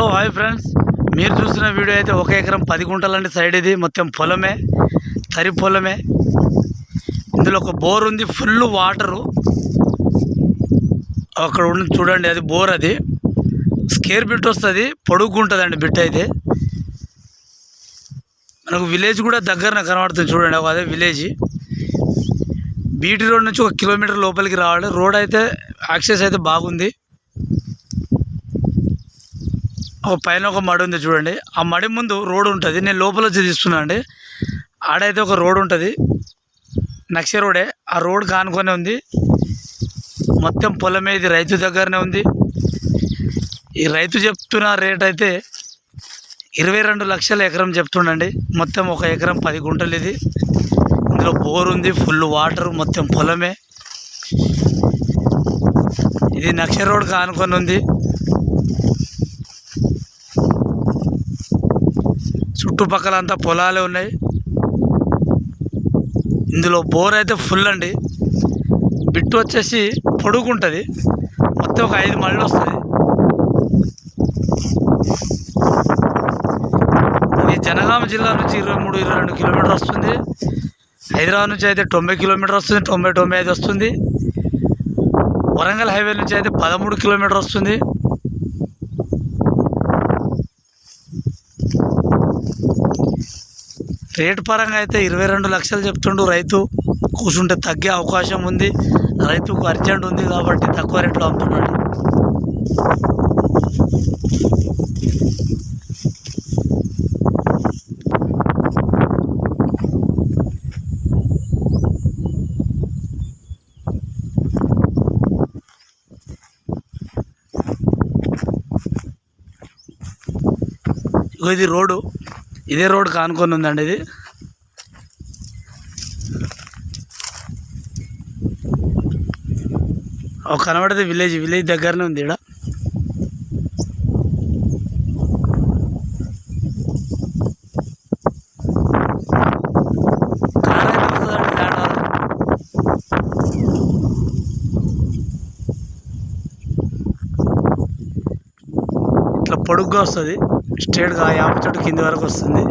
Hello hi friends. మీరు చూసిన video అయితే ఒక ఎకరం పది గుంటలండి సైడ్ ఇది. మొత్తం పొలమే తరి పొలమే. ఇందులో ఒక బోర్ ఉంది ఫుల్ వాటరు. అక్కడ ఉండి చూడండి అది బోర్ అది. స్కేర్ బిట్ వస్తుంది పొడుగుంటుందండి బిట్ అయితే. మనకు విలేజ్ కూడా దగ్గరనే కనబడుతుంది చూడండి ఒక అదే విలేజ్. బీటీ రోడ్ నుంచి ఒక కిలోమీటర్ లోపలికి రావాలి. రోడ్ అయితే యాక్సెస్ అయితే బాగుంది ఒక పైన ఒక మడి ఉంది చూడండి. ఆ మడి ముందు రోడ్ ఉంటుంది. నేను లోపల వచ్చి తీస్తున్నా అండి. ఆడైతే ఒక రోడ్ ఉంటుంది. నక్ష రోడే. ఆ రోడ్ కానుకొని ఉంది. మొత్తం పొలమే ఇది రైతు దగ్గరనే ఉంది. ఈ రైతు చెప్తున్న రేట్ అయితే ఇరవై రెండు లక్షల ఎకరం చెప్తుండండి. మొత్తం ఒక ఎకరం పది గుంటలు ఇది. ఇందులో బోర్ ఉంది. ఫుల్ వాటర్ మొత్తం పొలమే. ఇది నక్ష రోడ్ కానుకొని ఉంది చుట్టుపక్కల అంతా పొలాలే ఉన్నాయి. ఇందులో బోర్ అయితే ఫుల్ అండి. బిట్టు వచ్చేసి పొడుగుంటుంది. మొత్తం ఒక ఐదు మళ్ళీ వస్తుంది. ఇది జనగామ జిల్లా నుంచి ఇరవై మూడు ఇరవై రెండు కిలోమీటర్ వస్తుంది. హైదరాబాద్ నుంచి అయితే తొంభై కిలోమీటర్ వస్తుంది తొంభై తొంభై ఐదు వస్తుంది. వరంగల్ హైవే నుంచి అయితే పదమూడు కిలోమీటర్ వస్తుంది. రేటు పరంగా అయితే ఇరవై రెండు లక్షలు చెప్తుండు రైతు. కూర్చుంటే తగ్గే అవకాశం ఉంది. రైతుకు అర్జెంట్ ఉంది కాబట్టి తక్కువ రేట్లో అమ్ముతున్నాడు. ఇది రోడ్డు. ఇదే రోడ్ కానుకొని ఉందండి ఇది. ఒక కనబడేది విలేజ్ విలేజ్ దగ్గరనే ఉంది ఇక్కడ ఇట్లా పొడుగ్గా వస్తుంది. స్ట్రేట్గా యాప చెట్టు కింది వరకు వస్తుంది.